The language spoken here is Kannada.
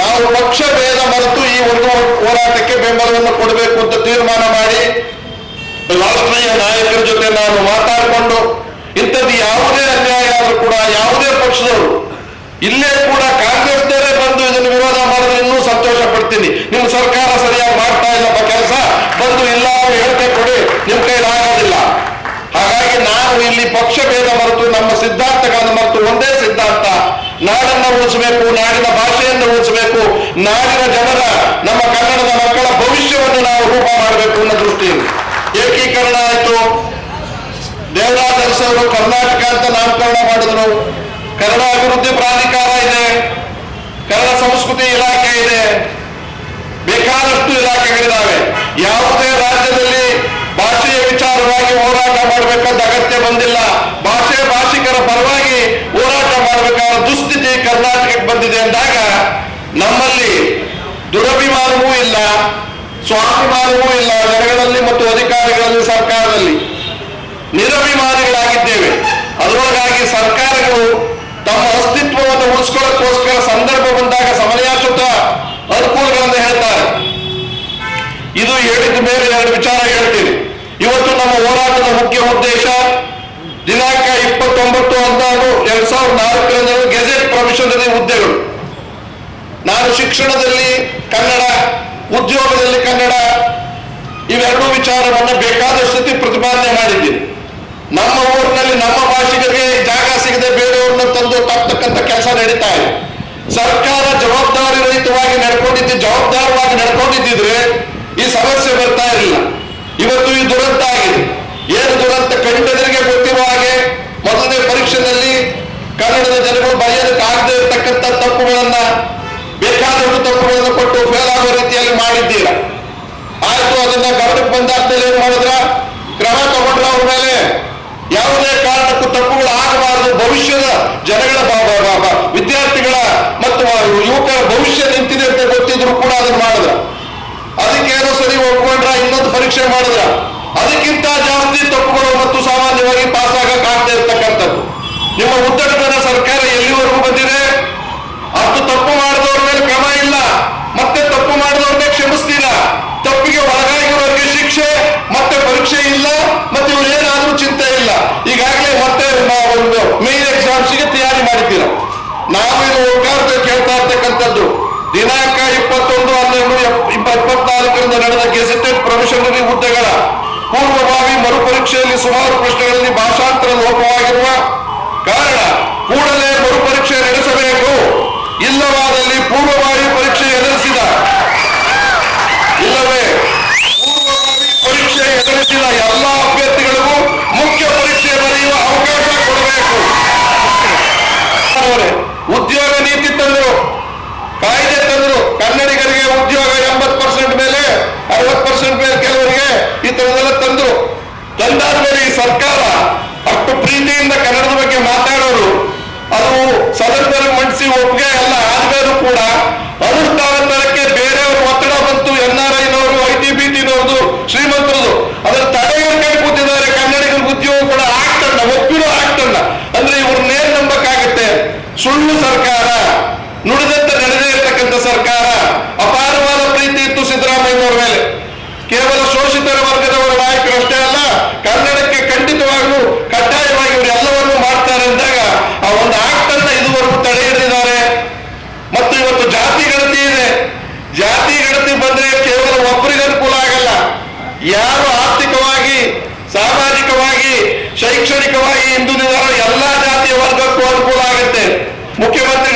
ನಾವು ಪಕ್ಷ ಭೇದ ಮರೆತು ಈ ಒಂದು ಹೋರಾಟಕ್ಕೆ ಬೆಂಬಲವನ್ನು ಕೊಡಬೇಕು ಅಂತ ತೀರ್ಮಾನ ಮಾಡಿ ರಾಷ್ಟ್ರೀಯ ನಾಯಕರ ಜೊತೆ ನಾನು ಮಾತಾಡಿಕೊಂಡು ಇಂಥದ್ದು ಯಾವುದೇ ಅನ್ಯಾಯ ಆದರೂ ಕೂಡ ಯಾವುದೇ ಪಕ್ಷದವರು ಇಲ್ಲೇ ಕೂಡ ಕಾಂಗ್ರೆಸ್ನವರೇ ಬಂದು ಇದನ್ನು ವಿರೋಧ ಮಾಡಿದ್ರೆ ಇನ್ನೂ ಸಂತೋಷ ಪಡ್ತೀನಿ ನಿಮ್ಮ ಸರ್ಕಾರ ಸರಿಯಾಗಿ ಮಾಡ್ತಾ ಇಲ್ಲಪ್ಪ ಕೆಲಸ ಬಂದು ಇಲ್ಲ ಹೇಳ್ತೇ ಕೊಡಿ. ನಿಮ್ಮ ಕೈಲಾಗೋದಿಲ್ಲ. ಹಾಗಾಗಿ ನಾವು ಇಲ್ಲಿ ಪಕ್ಷ ಭೇದ ಮರೆತು ನಮ್ಮ ಸಿದ್ಧಾಂತ ನಾಡನ್ನ ಉಳಿಸಬೇಕು ನಾಡಿನ ಭಾಷೆಯನ್ನು ಉಳಿಸಬೇಕು ನಾಡಿನ ಜನರ, ನಮ್ಮ ಕನ್ನಡದ ಮಕ್ಕಳ ಭವಿಷ್ಯವನ್ನು ನಾವು ರೂಪ ಮಾಡಬೇಕು ಅನ್ನೋ ದೃಷ್ಟಿಯಲ್ಲಿ. ಏಕೀಕರಣ ಆಯಿತು. ದೇವರಾಜ ಅರಸು ಅವರು ಕರ್ನಾಟಕ ಅಂತ ನಾಮಕರಣ ಮಾಡಿದ್ರು. ಕನ್ನಡ ಅಭಿವೃದ್ಧಿ ಪ್ರಾಧಿಕಾರ ಇದೆ. ಕನ್ನಡ ಸಂಸ್ಕೃತಿ ಇಲಾಖೆ ಇದೆ. ನಮ್ಮಲ್ಲಿ ದುರಭಿಮಾನವೂ ಇಲ್ಲ, ಸ್ವಾಭಿಮಾನವೂ ಇಲ್ಲ ಜನಗಳಲ್ಲಿ ಮತ್ತು ಅಧಿಕಾರಿಗಳಲ್ಲಿ ಸರ್ಕಾರದಲ್ಲಿ. ನಿರಭಿಮಾನಿಗಳಾಗಿದ್ದೇವೆ. ಅದರೊಳಗಾಗಿ ಸರ್ಕಾರಗಳು ತಮ್ಮ ಅಸ್ತಿತ್ವವನ್ನು ಉಳಿಸ್ಕೊಳ್ಳೋಕ್ಕೋಸ್ಕರ ಸಂದರ್ಭ ಬಂದಾಗ ಸಮಯಾಚುತ ಅನುಕೂಲಗಳನ್ನು ಹೇಳ್ತಾರೆ. ಇದು ಹೇಳಿದ ಮೇಲೆ ಎರಡು ವಿಚಾರ ಹೇಳ್ತೀನಿ. ಇವತ್ತು ನಮ್ಮ ಹೋರಾಟದ ಮುಖ್ಯ ಉದ್ದೇಶ ದಿನಾಂಕ ಇಪ್ಪತ್ತೊಂಬತ್ತು ಹದಿನಾರು, ಎರಡ್ ಸಾವಿರದ ನಾಲ್ಕರಿಂದ ಗೆಜೆಟ್ ಪ್ರೊಫೆಷನರಿ ಹುದ್ದೆಗಳು. ನಾನು ಶಿಕ್ಷಣದಲ್ಲಿ ಕನ್ನಡ, ಉದ್ಯೋಗದಲ್ಲಿ ಕನ್ನಡ, ಇವೆರಡೂ ವಿಚಾರವನ್ನು ಬೇಕಾದಷ್ಟು ಸತಿ ಪ್ರತಿಪಾದನೆ ಮಾಡಿದ್ದೀನಿ ನಮ್ಮ ಊರಿನಲ್ಲಿ ನಮ್ಮ ಭಾಷೆಗೆ ಜಾಗ ಸಿಗದೆ ಬೇರೆಯವ್ರನ್ನ ತಂದು ತಕ್ಕಂತ ಕೆಲಸ ನಡೀತಾ ಇದೆ. ಸರ್ಕಾರ ಜವಾಬ್ದಾರಿ ರಹಿತವಾಗಿ ನಡ್ಕೊಂಡಿದ್ದು ಜವಾಬ್ದಾರವಾಗಿ ನಡ್ಕೊಂಡಿದ್ದಿದ್ರೆ ಈ ಸಮಸ್ಯೆ ಬರ್ತಾ ಇರಲಿಲ್ಲ. ರೀತಿಯಲ್ಲಿ ಮಾಡಿದ್ದೀರಾ? ಆಯ್ತು, ಅದನ್ನ ಗಮನಕ್ಕೆ ಬಂದಾದ್ಮೇಲೆ ಏನ್ ಮಾಡಿದ್ರ? ಕ್ರಮ ತಗೊಂಡ್ರ ಅವ್ರ ಮೇಲೆ ಯಾವುದೇ ಕಾರಣಕ್ಕೂ ತಪ್ಪುಗಳು ಆಗಬಾರದು. ಭವಿಷ್ಯದ ಜನಗಳ ಬ- ಬ- ಬ- ಬ- ವಿದ್ಯಾರ್ಥಿಗಳ ಮತ್ತು ಯುವಕರ ಭವಿಷ್ಯ ನಿಂತಿದೆ ಅಂತ ಗೊತ್ತಿದ್ರು ಕೂಡ ಅದನ್ನ ಮಾಡಿದ್ರ ಅದಕ್ಕೇನೋ ಸರಿ ಒಪ್ಕೊಂಡ್ರ ಇನ್ನೊಂದು ಪರೀಕ್ಷೆ ಮಾಡಿದ್ರ ಅದಕ್ಕಿಂತ ಜಾಸ್ತಿ ತಪ್ಪುಗಳು ಮತ್ತು ಸಾಮಾನ್ಯವಾಗಿ ಪಾಸ್ ಆಗಕ್ ಆಗದೆ ಇರ್ತಕ್ಕಂಥದ್ದು ನಿಮ್ಮ ಉತ್ತರಕನ್ನಡ ಸರ್ಕಾರ ಎಲ್ಲಿವರೆಗೂ ಬಂದಿದೆ ಅಷ್ಟು ತಪ್ಪು ಮಾಡಿದವ್ರ ಮೇಲೆ ಕ್ರಮ ಇಲ್ಲ ಮತ್ತೆ ತಪ್ಪು ಮಾಡಿದವ್ರನ್ನೇ ಕ್ಷಮಿಸ್ತೀರಾ ತಪ್ಪಿಗೆ ಒಳಗಾಗಿರೋರಿಗೆ ಶಿಕ್ಷೆ ಮತ್ತೆ ಪರೀಕ್ಷೆ ಇಲ್ಲ ಮತ್ತೆ ಇವ್ರು ಏನಾದ್ರೂ ಚಿಂತೆ ಇಲ್ಲ ಈಗಾಗಲೇ ಮತ್ತೆ ನಾವು ಒಂದು ಮೇನ್ ಎಕ್ಸಾಮ್ಸ್ಗೆ ತಯಾರಿ ಮಾಡಿದ್ದೀರಾ ನಾವು ಇದು ಒಗ್ಗಾರ್ತ ಕೇಳ್ತಾ ದಿನಾಂಕ ಇಪ್ಪತ್ತೊಂದು, ಹನ್ನೆರಡು ಇಪ್ಪತ್ನಾಲ್ಕರಿಂದ ನಡೆದ ಗೆಜೆಟೆಡ್ ಪ್ರೊಫೆಷನರಿ ಹುದ್ದೆಗಳ ಪೂರ್ವಭಾವಿ ಮರುಪರೀಕ್ಷೆಯಲ್ಲಿ ಸುಮಾರು ಪ್ರಶ್ನೆಗಳಲ್ಲಿ ಭಾಷಾಂತರ ಲೋಪವಾಗಿರುವ ಕಾರಣ ಕೂಡಲೇ ಮರುಪರೀಕ್ಷೆ ನಡೆಸಬೇಕು. ಇಲ್ಲವಾದಲ್ಲಿ ಪೂರ್ವಭಾವಿ ಪರೀಕ್ಷೆ ಎದುರಿಸಿದ ಇಲ್ಲವೇ ಪೂರ್ವಭಾವಿ ಪರೀಕ್ಷೆ ಎದುರಿಸಿದ ಎಲ್ಲ ಅಭ್ಯರ್ಥಿಗಳಿಗೂ ಮುಖ್ಯ ಪರೀಕ್ಷೆ ಬರೆಯುವ ಅವಕಾಶ ಕೊಡಬೇಕು ಅವರೇ, ಉದ್ಯೋಗ ನೀತಿ ತಂದರು ಕಾಯ್ದೆ ತಂದರು ಕನ್ನಡಿಗರಿಗೆ ಉದ್ಯೋಗ ಎಂಬತ್ ಪರ್ಸೆಂಟ್ ಮೇಲೆ ಅರವತ್ ಪರ್ಸೆಂಟ್ ಮೇಲೆ ಕೆಲವರಿಗೆ ಈ ತರದೆಲ್ಲ ತಂದ್ರು ತಂದಾದ್ಮೇಲೆ ಈ ಸರ್ಕಾರ ಅಷ್ಟು ಪ್ರೀತಿಯಿಂದ ಕನ್ನಡದ ಬಗ್ಗೆ ಮಾತಾಡೋರು, ಅದು ಸದನದಲ್ಲಿ ಮಂಡಿಸಿ ಒಪ್ಪಿಗೆ ಎಲ್ಲ ಆದರೂ ಕೂಡ. ಅನುಷ್ಠಾನ ತರಕ್ಕೆ ಬೇರೆಯವರು ಒತ್ತಡ ಬಂತು, ಎನ್ ಆರ್ ಐನವರು ಐ ಟಿ ಬಿ ಶ್ರೀಮಂತರದು ಅದರ ಕೈ ಕೂತಿದ್ದಾರೆ, ಕನ್ನಡಿಗರ ಉದ್ಯೋಗ ಕೂಡ ಆಗ್ತಲ್ಲ ಒಪ್ಪಿರೋ ಆಗ್ತಲ್ಲ ಅಂದ್ರೆ ಇವ್ರನ್ನೇನ್ ನಂಬಕ್ಕಾಗತ್ತೆ. ಸುಳ್ಳು ಸರ್ಕಾರ. ಯಾರು ಆರ್ಥಿಕವಾಗಿ ಸಾಮಾಜಿಕವಾಗಿ ಶೈಕ್ಷಣಿಕವಾಗಿ ಹಿಂದುಳಿದಾರೋ ಎಲ್ಲಾ ಜಾತಿಯ ವರ್ಗಕ್ಕೂ ಅನುಕೂಲ ಆಗುತ್ತೆ. ಮುಖ್ಯಮಂತ್ರಿ